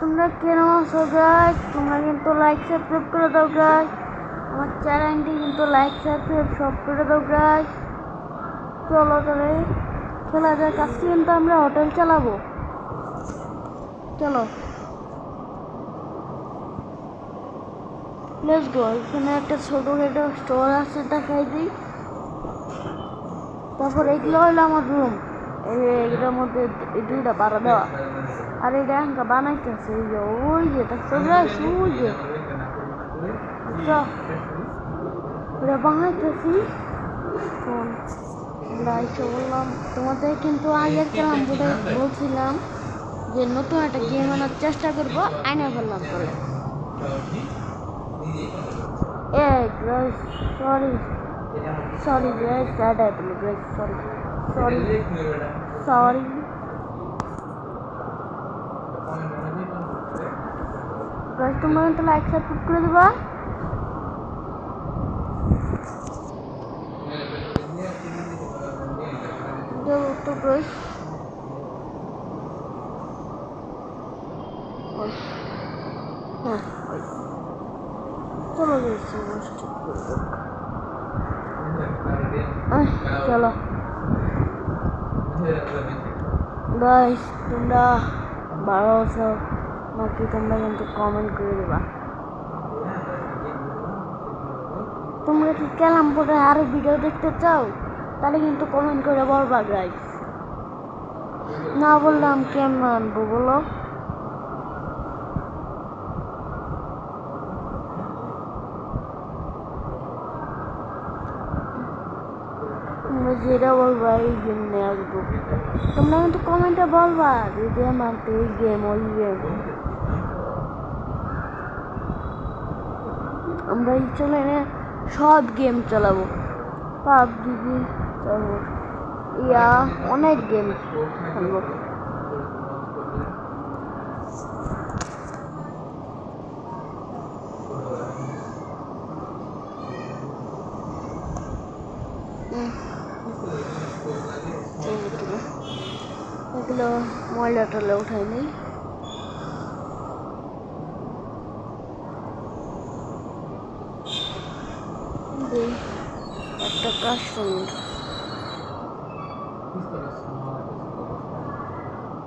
তোমরা কেমন আছো গাইস তোমরা কিন্তু লাইক সাবস্ক্রাইব করে দাও গাইস আমার চ্যানেলটি কিন্তু লাইক সাবস্ক্রাইব সব করে দাও গাইস চলো তাহলে চলা যাক। আজকে কিন্তু আমরা হোটেল চালাবো। চলো। লেটস গো এখানে একটা ছোট একটা স্টোর আছে, দেখাই দিই। তারপর এগুলো হলো আমার রুম এগুলোর মধ্যে দুইটা বাড়া দেওয়া। আর এটা হাঙ্কা বানাইতেছে এই যে ওই যে দেখছ গাইস ওই যে? ওটা বানাইতেছি আমরা এসে বললাম তোমাদের কিন্তু আগের খেলাম বলে বলছিলাম যে নতুন একটা গেম আনার চেষ্টা করব আইনা ফেললাম এ sorry sorry sorry sorry sorry guys তোমরা কিন্তু লাইক সাবস্ক্রাইব করে দেবা। তো ওই হ্যাঁ চলো চলো। গাইস তোমরা ভালো আছো নাকি তোমরা কিন্তু কমেন্ট করে দেবা। তোমরা কি কেলাম পরে আরও ভিডিও দেখতে চাও? তাহলে কিন্তু কমেন্ট করে বলবা গাইস না বললাম কেমন আনব বলো তোমরা যেটা বলবা, এই গেম নিয়ে আসব। তোমরা কিন্তু কমেন্টে বলবা গেম আনতে এই গেম ওই গেম আমরা এই চ্যানেলে সব গেম চালাবো। পাবজি চালাবো ইয়া, অনেক গেম খেলব হুম এগুলো এগুলো ময়লা টয়লা উঠাই নেই দিই একটা কাস্টমার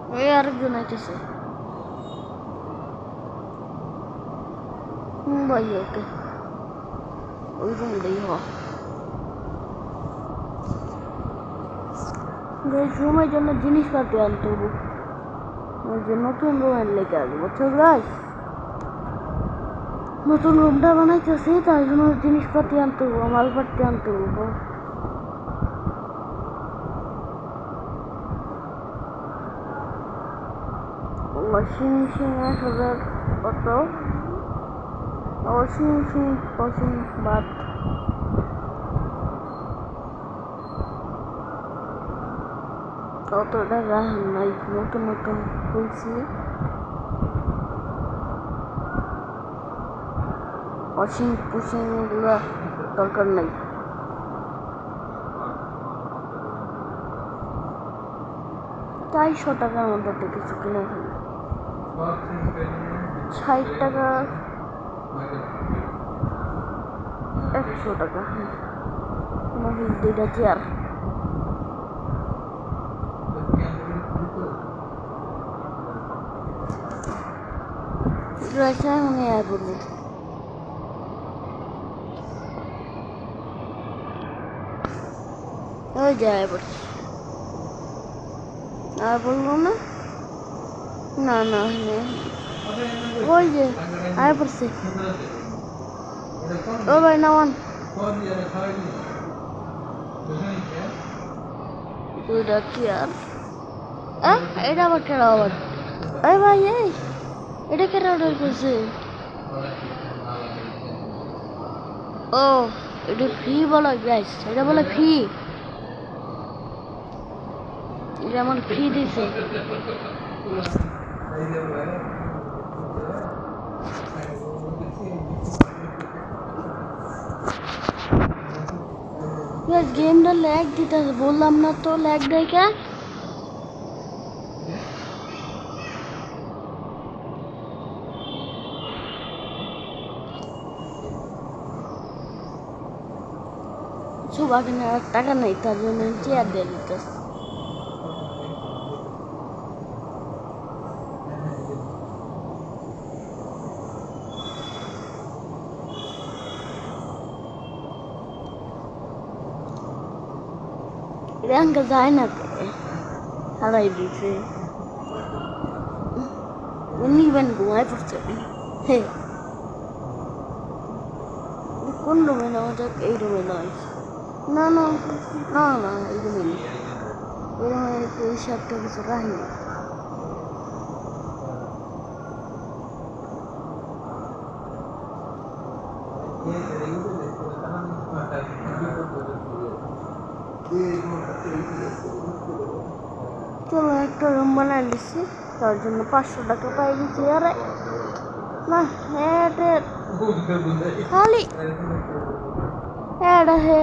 ওই আরেকজন আইতেছে হুম ভাই ওকে ওই রুম দেই হ গাইস রুমের জন্য জিনিসপাতি আনতে হবে। যে নতুন রুমের লেগে আসব বুঝছ গাইস নতুন রুমটা বানাইতেছি, তার জন্য জিনিসপাতি আনতে হব মালপাতি আনতে হব ওয়াশিং মেশিন এক হাজার কত? ওয়াশিং মেশিন ওয়াশিং বাদ অত টাকা নাই নতুন নতুন খুলছি। ওয়াশিং পুশিং এগুলো দরকার নাই। চারশো টাকার মধ্যে তো কিছু কিনে ফেলি ষাট টাকা, একশো টাকা। দুইটা চেয়ার রয়েছে মনে আয় পড়ব ওই যে আয় পড়ছে আর বলব না না না না ওই যে আয় পড়ছে ও ভাই নামান দুইটা চেয়ার আহ এটা আবার কেন আবার এই ভাই এই এটা কেন অর্ডার করছে ও, এটা ফ্রি বলো গ্যাস এটা বলে ফ্রি। আমার ফ্রি দিছে। গেমটা ল্যাগ দিতে বললাম না তো ল্যাগ দেখে সোফা কেনার টাকা নেই তার জন্য চেয়ার দিয়ে দিতেছে না তো হারাই দিছে নিবেন ঘুমায় পড়ছে কোন রুমে নেওয়া যাক এই রুমে নয় না না না না রুমে নেই রুমে এই শার্টটা কিছু রাখি চলো একটা রুম বানাই দিচ্ছি তার জন্য পাঁচশো টাকা পাই দিচ্ছি আরে না হ্যাঁ খালি হ্যাঁ হে